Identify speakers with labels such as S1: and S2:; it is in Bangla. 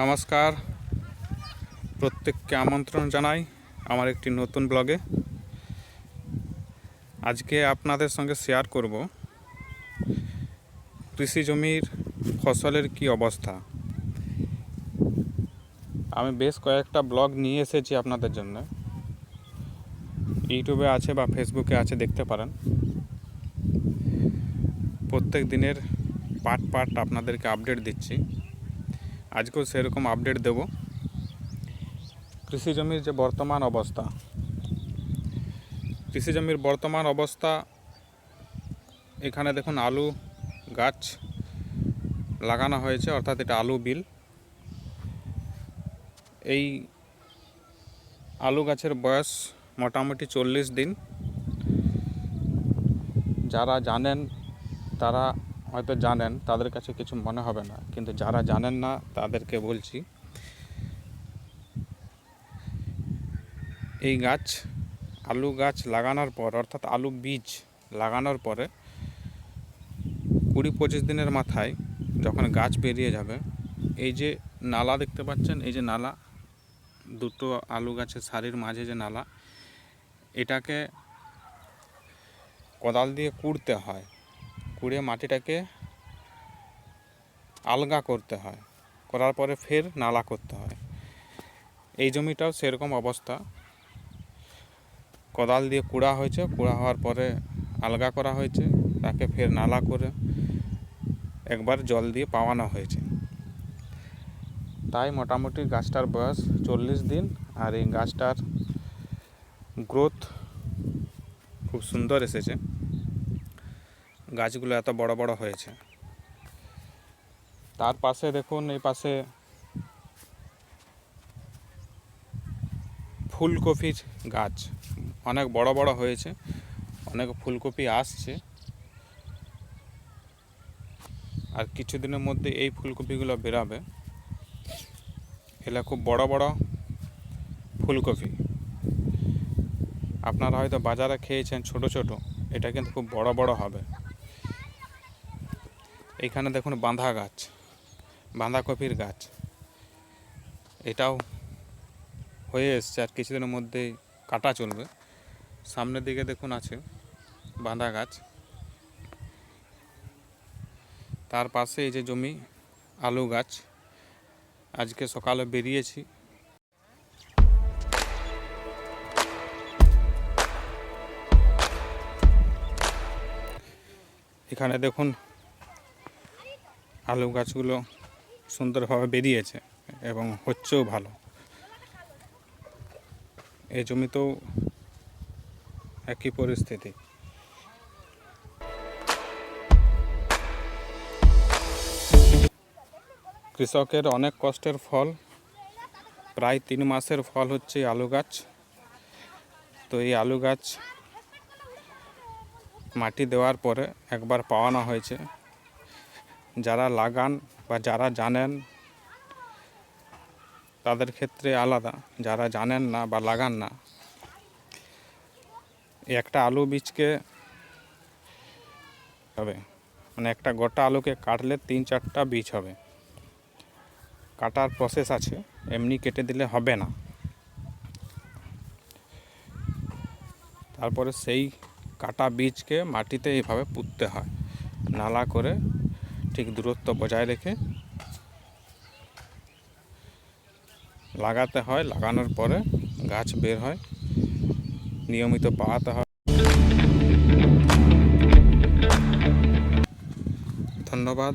S1: নমস্কার। প্রত্যেককে আমন্ত্রণ জানাই আমার একটি নতুন ব্লগে। আজকে আপনাদের সঙ্গে শেয়ার করব কৃষি জমির ফসলের কি অবস্থা। আমি বেশ কয়েকটা ব্লগ নিয়ে এসেছি আপনাদের জন্য। ইউটিউবে আছে বা ফেসবুকে আছে, দেখতে পারেন। প্রত্যেক দিনের পার্ট পার্ট আপনাদেরকে আপডেট দিচ্ছি। আজকেও সেরকম আপডেট দেব। কৃষি জমির যে বর্তমান অবস্থা, কৃষি জমির বর্তমান অবস্থা, এখানে দেখুন আলু, গাছ লাগানো হয়েছে, অর্থাৎ এটা আলু বিল। এই আলু গাছের বয়স মোটামুটি চল্লিশ দিন। যারা জানেন, তারা হয়তো জানেন, তাদের কাছে কিছু মনে হবে না। কিন্তু যারা জানেন না, তাদেরকে বলছি, এই গাছ, আলু গাছ লাগানোর পর, অর্থাৎ আলু বীজ লাগানোর পরে কুড়ি পঁচিশ দিনের মাথায় যখন গাছ বেরিয়ে যাবে, এই যে নালা দেখতে পাচ্ছেন, এই যে নালা, দুটো আলু গাছের সারির মাঝে যে নালা, এটাকে কোদাল দিয়ে কুড়তে হয়। কুড়ে মাটিটাকে আলগা করতে হয়। করার পরে ফের নালা করতে হয়। এই জমিটাও সেরকম অবস্থা। কোদাল দিয়ে কুড়া হয়েছে। কুড়া হওয়ার পরে আলগা করা হয়েছে। তাকে ফের নালা করে একবার জল দিয়ে পাওয়ানো হয়েছে। তাই মোটামুটি গাছটার বয়স চল্লিশ দিন আর এই গাছটার গ্রোথ খুব সুন্দর এসেছে। গাছগুলো এত বড় বড় হয়েছে। তার পাশে দেখুন, এই পাশে ফুলকপির গাছ। অনেক বড় বড় হয়েছে, অনেক ফুলকপি আসছে। আর কিছুদিনের মধ্যে এই ফুলকপিগুলো বেরাবে। এগুলো খুব বড় বড় ফুলকপি। আপনারা হয়তো বাজারে খেয়েছেন ছোট ছোট, এটা কিন্তু খুব বড় বড় হবে। এখানে দেখুন বাঁধা গাছ, বাঁধাকপির গাছ। এটাও হয়ে এসছে আর কিছুদিনের মধ্যেই কাটা চলবে। সামনের দিকে দেখুন আছে বাঁধা গাছ। তার পাশে এই যে জমি, আলু গাছ। আজকে সকালে বেরিয়েছি। এখানে দেখুন আলু গাছগুলো সুন্দরভাবে বেরিয়েছে এবং হচ্ছেও ভালো। এই জমিতেও একই পরিস্থিতি। কৃষকের অনেক কষ্টের ফল, প্রায় তিন মাসের ফল হচ্ছে আলু গাছ। তো এই আলু গাছ মাটি দেওয়ার পরে একবার পাওয়ানো হয়েছে। যারা লাগান বা যারা জানেন, তাদের ক্ষেত্রে আলাদা। যারা জানেন না বা লাগান না। একটা আলু বীজকে হবে। মানে একটা গোটা আলুকে কাটলে তিন চারটা বীজ হবে। কাটার প্রসেস আছে, এমনি কেটে দিলে হবে না। তারপরে সেই কাটা বীজকে মাটিতে এইভাবে পুঁততে হয়। নালা করে ঠিক দূরত্ব বজায় রেখে লাগাতে হয়। লাগানোর পরে গাছ বের হয়। নিয়মিত পাওয়াতে হয়। ধন্যবাদ।